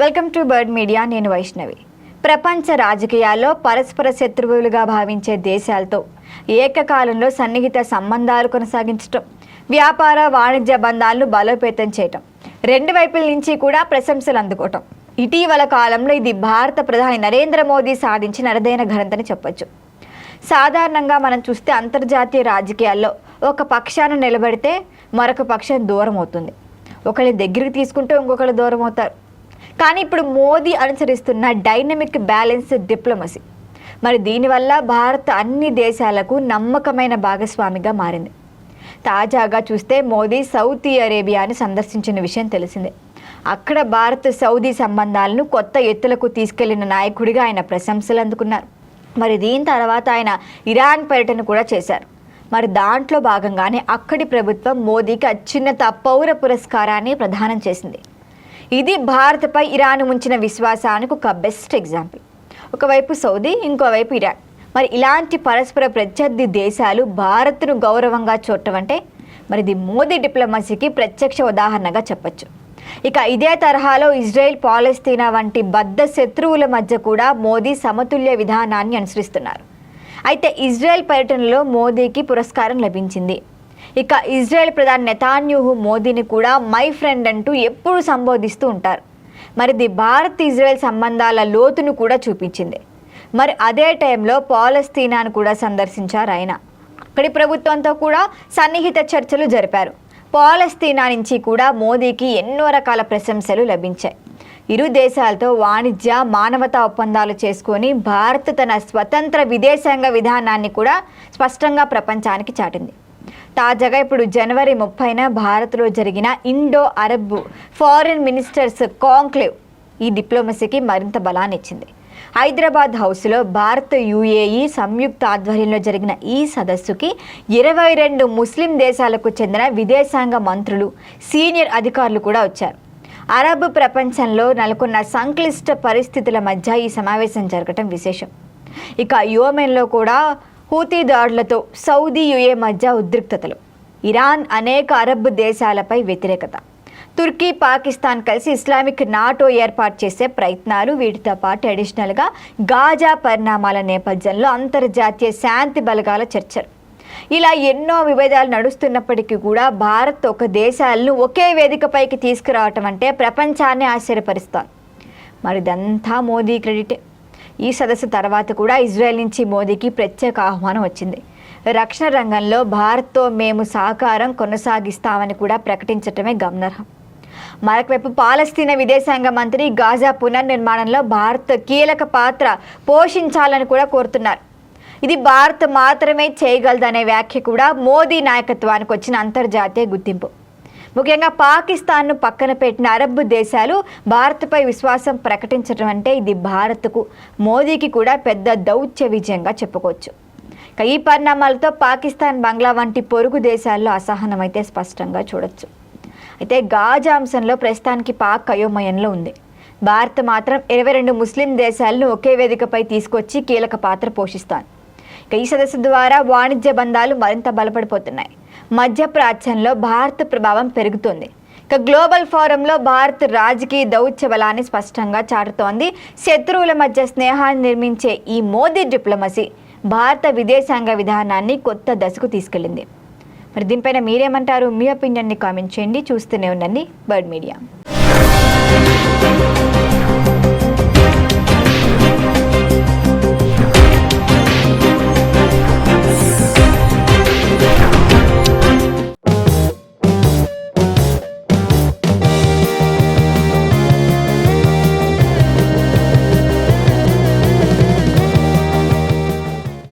Welcome to bird media నేను వైష్ణవి. ప్రపంచ రాజకీయాల్లో పరస్పర శత్రువులుగా భావించే దేశాలతో ఏకకాలంలో సన్నిహిత సంబంధాలు కొనసాగించటం వ్యాపార వాణిజ్య బంధాలను బలోపేతం చేయటం రెండు వైపుల నుంచి కూడా ప్రశంసలు అందుకోవటం. ఇటీవల కాలంలో ఇది భారత ప్రధాని నరేంద్ర మోదీ సాధించిన అరుదైన ఘనతని చెప్పొచ్చు. సాధారణంగా మనం చూస్తే అంతర్జాతీయ రాజకీయాల్లో ఒక పక్షాన్ని నిలబడితే మరొక పక్షం దూరం అవుతుంది ఒకళ్ళని దగ్గరికి తీసుకుంటే ఇంకొకళ్ళు దూరం అవుతారు కానీ ఇప్పుడు మోదీ అనుసరిస్తున్న డైనమిక్ బ్యాలెన్స్ డిప్లొమసీ. మరి దీనివల్ల భారత్ అన్ని దేశాలకు నమ్మకమైన భాగస్వామిగా మారింది. తాజాగా చూస్తే మోదీ సౌదీ అరేబియాని సందర్శించిన విషయం తెలిసిందే. అక్కడ భారత్ సౌదీ సంబంధాలను కొత్త ఎత్తులకు తీసుకెళ్ళిన నాయకుడిగా ఆయన ప్రశంసలు అందుకున్నారు. మరి దీని తర్వాత ఆయన ఇరాన్ పర్యటన కూడా చేశారు. మరి దాంట్లో భాగంగానే అక్కడి ప్రభుత్వం మోదీకి అత్యున్నత పౌర పురస్కారాన్ని ప్రదానం చేసింది. ఇది భారత్పై ఇరాన్ ఉంచిన విశ్వాసానికి ఒక బెస్ట్ ఎగ్జాంపుల్ ఒకవైపు సౌదీ ఇంకోవైపు ఇరాన్. మరి ఇలాంటి పరస్పర ప్రత్యర్థి దేశాలు భారత్ను గౌరవంగా చూడటం అంటే మరి ఇది మోదీ డిప్లొమసీకి ప్రత్యక్ష ఉదాహరణగా చెప్పొచ్చు. ఇక ఇదే తరహాలో ఇజ్రాయెల్ పాలస్తీనా వంటి బద్ధ శత్రువుల మధ్య కూడా మోదీ సమతుల్య విధానాన్ని అనుసరిస్తున్నారు. అయితే ఇజ్రాయెల్ పర్యటనలో మోదీకి పురస్కారం లభించింది. ఇక ఇజ్రాయెల్ ప్రధాని నెతాన్యూహు మోదీని కూడా మై ఫ్రెండ్ అంటూ ఎప్పుడు సంబోధిస్తూ ఉంటారు. మరి ఇది భారత్ ఇజ్రాయెల్ సంబంధాల లోతును కూడా చూపించింది. మరి అదే టైంలో పాలస్తీనాను కూడా సందర్శించారు ఆయన. అక్కడి ప్రభుత్వంతో కూడా సన్నిహిత చర్చలు జరిపారు. పాలస్తీనా నుంచి కూడా మోదీకి ఎన్నో రకాల ప్రశంసలు లభించాయి. ఇరు దేశాలతో వాణిజ్య మానవతా ఒప్పందాలు చేసుకొని భారత్ తన స్వతంత్ర విదేశాంగ విధానాన్ని కూడా స్పష్టంగా ప్రపంచానికి చాటింది. తాజాగా ఇప్పుడు జనవరి ముప్పైన భారత్లో జరిగిన Indo Arab foreign ministers conclave ఈ డిప్లొమసీకి మరింత బలాన్ని ఇచ్చింది. హైదరాబాద్ హౌస్లో భారత్ యుఏఈ సంయుక్త ఆధ్వర్యంలో జరిగిన ఈ సదస్సుకి ఇరవై రెండు ముస్లిం దేశాలకు చెందిన విదేశాంగ మంత్రులు సీనియర్ అధికారులు కూడా వచ్చారు. అరబ్ ప్రపంచంలో నెలకొన్న సంక్లిష్ట పరిస్థితుల మధ్య ఈ సమావేశం జరగటం విశేషం. ఇక యువమెన్లో కూడా హూతీ దాడులతో సౌదీ యుఏ మధ్య ఉద్రిక్తతలు. ఇరాన్ అనేక అరబ్ దేశాలపై వ్యతిరేకత. తుర్కీ పాకిస్తాన్ కలిసి ఇస్లామిక్ నాటో ఏర్పాటు చేసే ప్రయత్నాలు వీటితో పాటు అడిషనల్గా గాజా పరిణామాల నేపథ్యంలో అంతర్జాతీయ శాంతి బలగాల చర్చలు. ఇలా ఎన్నో విభేదాలు నడుస్తున్నప్పటికీ కూడా భారత్ ఒక దేశాలను ఒకే వేదికపైకి తీసుకురావటం అంటే ప్రపంచాన్ని ఆశ్చర్యపరుస్తోంది. మరిదంతా మోదీ క్రెడిటే. ఈ సదస్సు తర్వాత కూడా ఇజ్రాయెల్ నుంచి మోదీకి ప్రత్యేక ఆహ్వానం వచ్చింది. రక్షణ రంగంలో భారత్తో మేము సహకారం కొనసాగిస్తామని కూడా ప్రకటించటమే గమనార్హం. మరొకవైపు పాలస్తీనా విదేశాంగ మంత్రి గాజా పునర్నిర్మాణంలో భారత్ కీలక పాత్ర పోషించాలని కూడా కోరుతున్నారు. ఇది భారత్ మాత్రమే చేయగలదనే వ్యాఖ్య కూడా మోదీ నాయకత్వానికి వచ్చిన అంతర్జాతీయ గుర్తింపు. ముఖ్యంగా పాకిస్తాన్ను పక్కన పెట్టిన అరబ్ దేశాలు భారత్పై విశ్వాసం ప్రకటించడం అంటే ఇది భారత్కు మోదీకి కూడా పెద్ద దౌత్య విజయంగా చెప్పుకోవచ్చు. ఈ పరిణామాలతో పాకిస్తాన్ బంగ్లా వంటి పొరుగు దేశాల్లో అసహనం అయితే స్పష్టంగా చూడొచ్చు. అయితే గాజా అంశంలో ప్రస్తుతానికి పాక్ అయోమయంలో ఉంది. భారత్ మాత్రం ఇరవై రెండు ముస్లిం దేశాలను ఒకే వేదికపై తీసుకొచ్చి కీలక పాత్ర పోషిస్తాను ఇక ఈ సదస్సు ద్వారా వాణిజ్య బంధాలు మరింత బలపడిపోతున్నాయి. మధ్యప్రాచ్యంలో భారత్ ప్రభావం పెరుగుతుంది. ఇక గ్లోబల్ ఫోరంలో భారత్ రాజకీయ దౌత్య బలాన్ని స్పష్టంగా చాటుతోంది. శత్రువుల మధ్య స్నేహాన్ని నిర్మించే ఈ మోదీ డిప్లొమసీ భారత విదేశాంగ విధానాన్ని కొత్త దశకు తీసుకెళ్ళింది. మరి దీనిపైన మీరేమంటారు? మీ ఒపీనియన్ని కామెంట్ చేయండి. చూస్తూనే ఉండండి బర్డ్ మీడియా.